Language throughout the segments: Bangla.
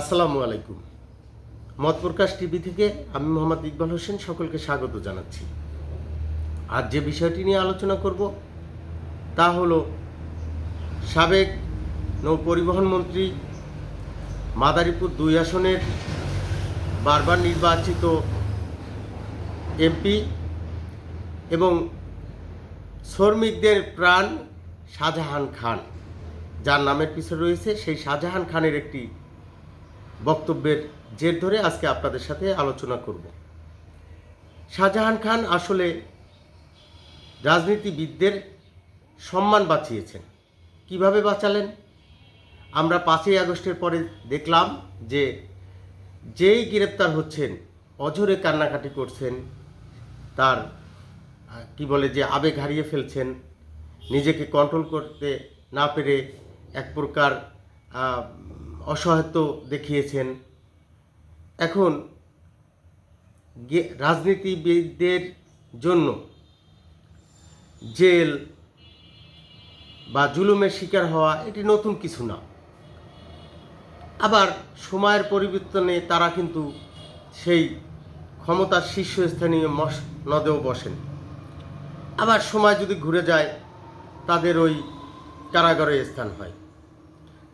আসসালামু আলাইকুম। মত প্রকাশ টিভি থেকে আমি মোহাম্মদ ইকবাল হোসেন সকলকে স্বাগত জানাচ্ছি। আজ যে বিষয়টি নিয়ে আলোচনা করব, তা হলো সাবেক নৌ পরিবহন মন্ত্রী মাদারীপুর দুই আসনের বারবার নির্বাচিত এমপি এবং শ্রমিকদের প্রাণ শাহজাহান খান, যার নামের পিছনে রয়েছে সেই শাহজাহান খানের একটি বক্তব্যের জের ধরে আজকে আপনাদের সাথে আলোচনা করব। শাহজাহান খান আসলে রাজনীতিবিদদের সম্মান বাঁচিয়েছেন। কীভাবে বাঁচালেন? আমরা পাঁচই আগস্টের পরে দেখলাম যে যেই গ্রেপ্তার হচ্ছেন, অঝরে কান্নাকাটি করছেন, তার কি বলে যে আবেগ হারিয়ে ফেলছেন, নিজেকে কন্ট্রোল করতে না পেরে এক প্রকার অসহায়ত্ব দেখিয়েছেন। এখন রাজনীতিবিদদের জন্য জেল বা জুলুমের শিকার হওয়া এটি নতুন কিছু না। আবার সময়ের পরিবর্তনে তারা কিন্তু সেই ক্ষমতার শীর্ষস্থানীয় মস, নদেও বসেন। আবার সময় যদি ঘুরে যায়, তাদের ওই কারাগারে স্থান হয়।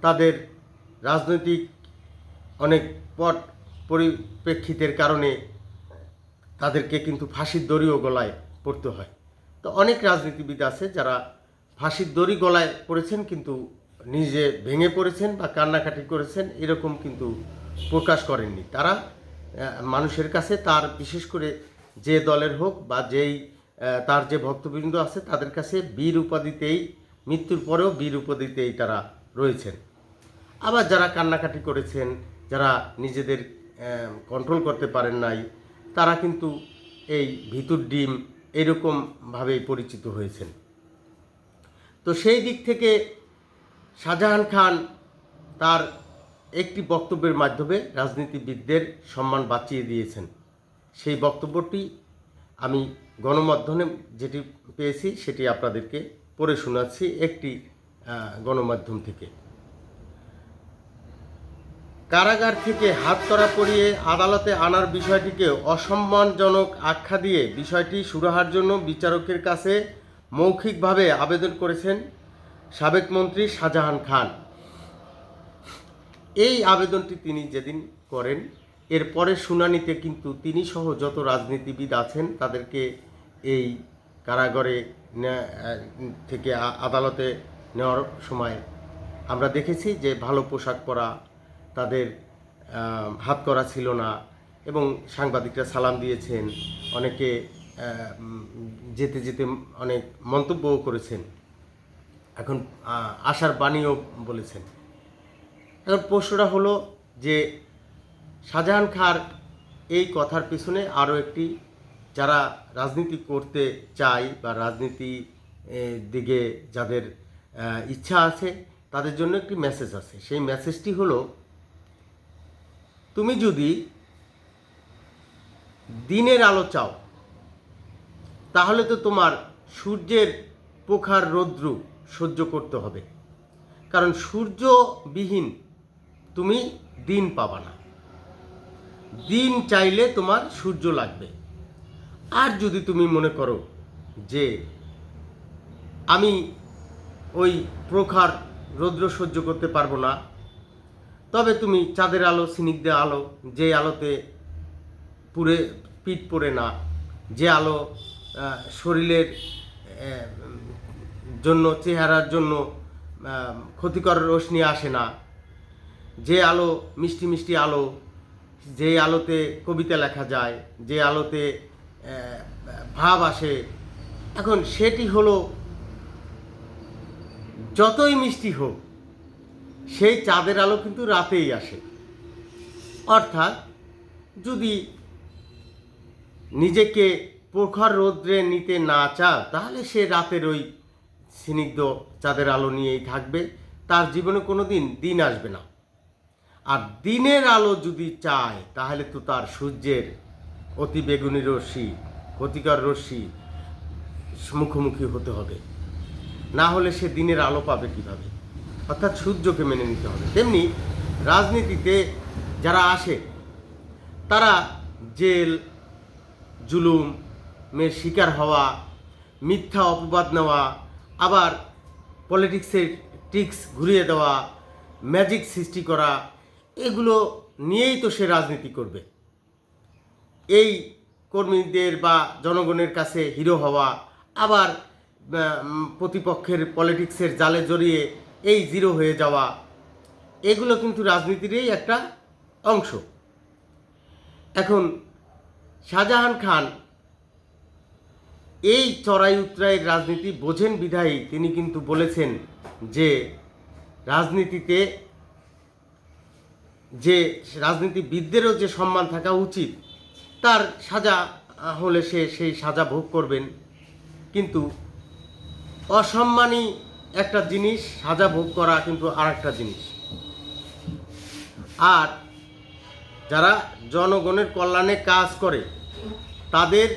তাদের রাজনৈতিক অনেক পট পরিপ্রেক্ষিতের কারণে তাদেরকে কিন্তু ফাঁসির দড়িও গলায় পড়তে হয়। তো অনেক রাজনীতিবিদ আছে যারা ফাঁসির দড়ি গলায় পড়েছেন কিন্তু নিজে ভেঙে পড়েছেন বা কান্নাকাটি করেছেন এরকম কিন্তু প্রকাশ করেননি। তারা মানুষের কাছে তার বিশেষ করে যে দলের হোক বা যেই তার যে ভক্তবৃন্দ আছে তাদের কাছে বীর উপাধিতেই, মৃত্যুর পরেও বীর উপাধিতেই তারা রয়েছেন। আবার যারা কান্নাকাটি করেছেন, যারা নিজেদের কন্ট্রোল করতে পারেন নাই, তারা কিন্তু এই ভিতুর ডিম এরকমভাবেই পরিচিত হয়েছেন। তো সেই দিক থেকে শাহজাহান খান তার একটি বক্তব্যের মাধ্যমে রাজনীতিবিদদের সম্মান বাঁচিয়ে দিয়েছেন। সেই বক্তব্যটি আমি গণমাধ্যমে যেটি পেয়েছি, সেটি আপনাদেরকে পড়ে শোনাচ্ছি একটি গণমাধ্যম থেকে। কারাগার থেকে হাত করা পরিয়ে আদালতে আনার বিষয়টিকে অসম্মানজনক আখ্যা দিয়ে বিষয়টি সুরাহার জন্য বিচারকের কাছে মৌখিকভাবে আবেদন করেছেন সাবেক মন্ত্রী শাহজাহান খান। এই আবেদনটি তিনি যেদিন করেন, এর পরের শুনানিতে কিন্তু তিনি সহ যত রাজনীতিবিদ আছেন তাদেরকে এই কারাগারে থেকে আদালতে নেওয়ার সময় আমরা দেখেছি যে ভালো পোশাক পরা তাদের হাত করা ছিল না এবং সাংবাদিকরা সালাম দিয়েছেন, অনেকে যেতে যেতে অনেক মন্তব্যও করেছেন। এখন আশার বাণীও বলেছেন। এখন প্রশ্নটা হলো যে, শাহজাহান খার এই কথার পিছনে আরও একটি, যারা রাজনীতি করতে চায় বা রাজনীতি দিকে যাদের ইচ্ছা আছে, তাদের জন্য একটি মেসেজ আছে। সেই মেসেজটি হলো তুমি যদি দিনের আলো চাও, তাহলে তো তোমার সূর্যের পোখার রৌদ্র সহ্য করতে হবে। কারণ সূর্যবিহীন তুমি দিন পাবা না। দিন চাইলে তোমার সূর্য লাগবে। আর যদি তুমি মনে করো যে আমি ওই প্রখার রৌদ্র সহ্য করতে পারব না তবে তুমি চাঁদের আলো স্নিগ্ধ আলো, যে আলোতে পুরে পিঠ পড়ে না, যে আলো শরীরের জন্য, চেহারার জন্য ক্ষতিকর রশ্মি আসে না, যে আলো, মিষ্টি মিষ্টি আলো, যে আলোতে কবিতা লেখা যায়, যে আলোতে ভাব আসে, এখন সেটি হলো যতই মিষ্টি হোক সেই চাঁদের আলো কিন্তু রাতেই আসে। অর্থাৎ যদি নিজেকে প্রখর রৌদ্রে নিতে না চাও তাহলে সে রাতের ওই স্নিগ্ধ চাঁদের আলো নিয়েই থাকবে। তার জীবনে কোনো দিন দিন আসবে না। আর দিনের আলো যদি চায়, তাহলে তো তার সূর্যের অতি বেগুনি রশ্মি, ক্ষতিকর রশ্মি মুখোমুখি হতে হবে। না হলে সে দিনের আলো পাবে কীভাবে? অর্থাৎ সূর্যকে মেনে নিতে হবে। তেমনি রাজনীতিতে যারা আসে, তারা জেল, জুলুম মের শিকার হওয়া, মিথ্যা অপবাদ নেওয়া, আবার পলিটিক্সের ট্রিক্স ঘুরিয়ে দেওয়া, ম্যাজিক সৃষ্টি করা, এগুলো নিয়েই তো সে রাজনীতি করবে। এই কর্মীদের বা জনগণের কাছে হিরো হওয়া, আবার প্রতিপক্ষের পলিটিক্সের জালে জড়িয়ে এই জিরো হয়ে যাওয়া, এগুলো কিন্তু রাজনীতিরই একটা অংশ। এখন শাহজাহান খান এই চড়াই উত্তরায়ের রাজনীতি বোঝেন বিধায়ী, তিনি কিন্তু বলেছেন যে রাজনীতিতে যে রাজনীতিবিদদেরও যে সম্মান থাকা উচিত, তার সাজা হলে সে সেই সাজা ভোগ করবেন। কিন্তু অসম্মানী একটা জিনিস সাজা ভোগ করা কিন্তু আর একটা জিনিস। আর যারা জনগণের কল্যাণে কাজ করে, তাদের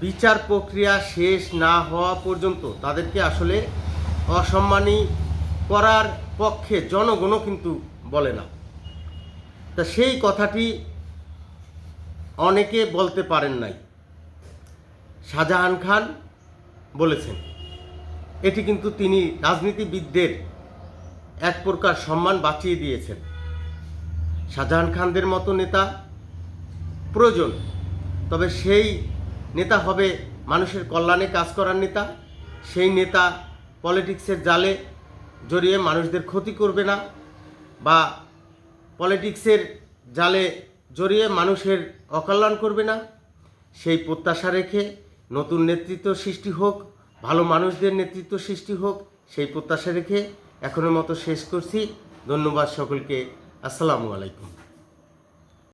বিচার প্রক্রিয়া শেষ না হওয়া পর্যন্ত তাদেরকে আসলে অসম্মানী করার পক্ষে জনগণও কিন্তু বলে না। তা সেই কথাটি অনেকে বলতে পারেন নাই। শাহজাহান খান বলেছেন। এটি কিন্তু তিনি রাজনীতিবিদদের এক প্রকার সম্মান বাঁচিয়ে দিয়েছেন। শাহজাহান খানদের মতো নেতা প্রয়োজন, তবে সেই নেতা হবে মানুষের কল্যাণে কাজ করার নেতা। সেই নেতা পলিটিক্সের জালে জড়িয়ে মানুষদের ক্ষতি করবে না বা পলিটিক্সের জালে জড়িয়ে মানুষের অকল্যাণ করবে না। সেই প্রত্যাশা রেখে নতুন নেতৃত্ব সৃষ্টি হোক ভালো মানুষদের নেতৃত্ব সৃষ্টি হোক, সেই প্রত্যাশা রেখে এখনের মতো শেষ করছি। ধন্যবাদ সকলকে। আসসালামু আলাইকুম।